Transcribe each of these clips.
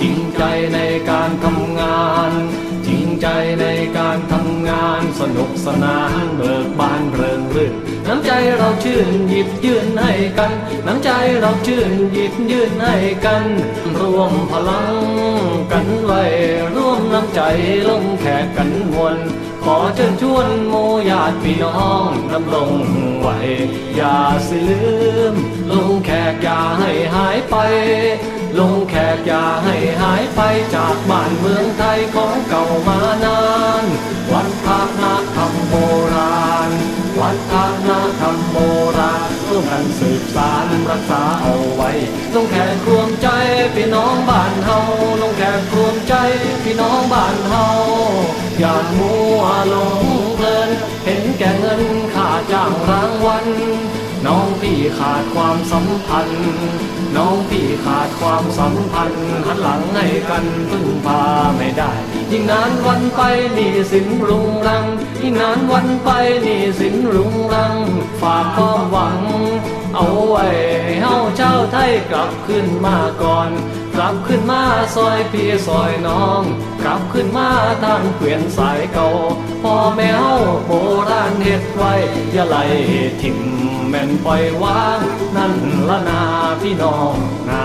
จริงใจในการทำงาน จริงใจในการทำงานสนุกสนานเบิกบานเริงรื่นน้ำใจเราชื่นหยิบยื่นให้กัน น้ำใจเราชื่นหยิบยื่นให้กัน รวมพลังกันไว้ร่วมน้ำใจลงแขกกันมวลขอเชิญชวนโมญาติพี่น้องดำรงไว้อย่าสิลืม ลงแขกอย่าให้หายไป ลงแขกอย่าให้หายไปจากบ้านเมืองไทยของเก่ามานาน วัฒนธรรมโบราณ วัฒนธรรมโบราณร่วมกันสืบสานรักษาเอาไว้ ลงแขกรวมใจพี่น้องบ้านเฮาลงแขกรวมใจพี่น้องบ้านเฮาอย่ามัวหลงเพลิน เห็นแก่เงินค่าจ้างรางวัลน้องพี่ขาดความสัมพันธ์ น้องพี่ขาด ความสัมพันธ์หันหลังให้กันพึ่งพาไม่ได้ ยิ่งนานวันไปนี่สินรุงรัง ยิ่งนานวันไปนี่สินรุงรัง ฝากความหวัง เอาไว้ให้เฮาเจ้าไทยกลับขึ้นมาก่อน กลับขึ้นมาซอยพี่ซอยน้อง กลับขึ้นมาทางเกวียนสายเก่าพ่อแม่เฮาโบราณเฮ็ดไว้อย่าไหลถิ่มแม่นปล่อยวางนั่นละนาพี่น้องนา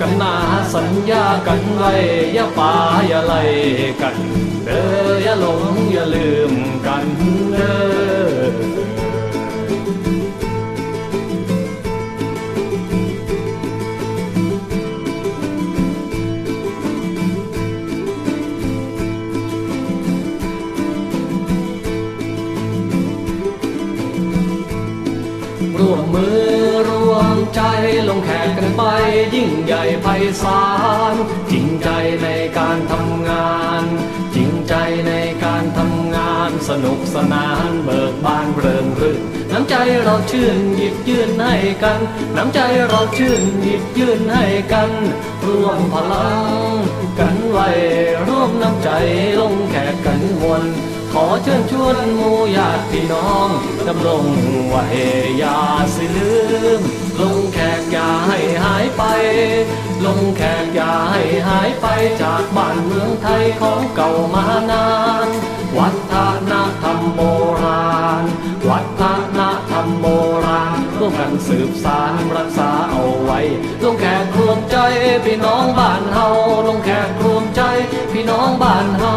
กันนาสัญญากันไว้อย่าป่าอย่าไล่กัน เด้ออย่าหลงอย่าลืมกันเด้อ ลงแขกกันไป ยิ่งใหญ่ไพศาลจริงใจในการทำงาน จริงใจในการทำงาน สนุกสนานเบิกบานเริงรื่นน้ำใจเราชื่นหยิบยื่นให้กัน น้ำใจเราชื่นหยิบยื่นให้กันร่วมพลังกันไว้ร่วมน้ำใจลงแขกกันมวลขอเชิญชวนมูญาติพี่น้องดำรงไว้ยาสิลืม ลงแขกอย่าให้หายไปจากบ้านเมืองไทยของเก่ามานาน วัฒนธรรมโบราณ วัฒนธรรมโบราณร่วมกันสืบสานรักษาเอาไว้ลงแขกรวมใจพี่น้องบ้านเฮาลงแขกรวมใจพี่น้องบ้านเฮา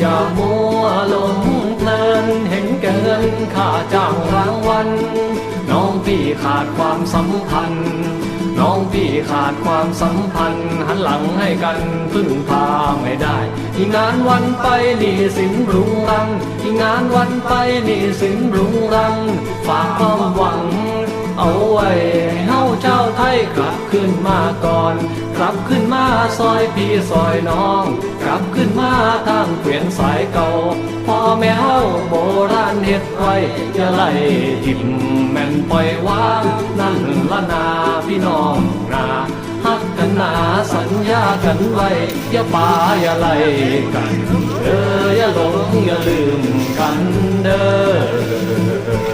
อย่ามัวหลงเพลินเห็นแก่เงินค่าจ้างรางวัลน้องพี่ขาดความสัมพันธ์ ขาดความสัมพันธ์ หันหลังให้กันพึ่งพาไม่ได้ยิ่งนานวันไปนี่สินรุงรังยิ่งนานวันไปนี่สินรุงรัง ฝากความหวัง เอาไว้ให้เฮาเจ้าไทยกลับขึ้นมาก่อน กลับขึ้นมาซอยพี่ซอยน้อง กลับขึ้นมาทางเปลี่ยนสายเก่าพ่อแม่เฮาโบราณเฮ็ดไว้อย่าไล่ทิมแม่นปล่อยวางนั่นละนาพี่น้องนาฮักกันนาสัญญากันไว้อย่าป่าอย่าไล่กันเด้ออย่าหลงอย่าลืมกันเด้อ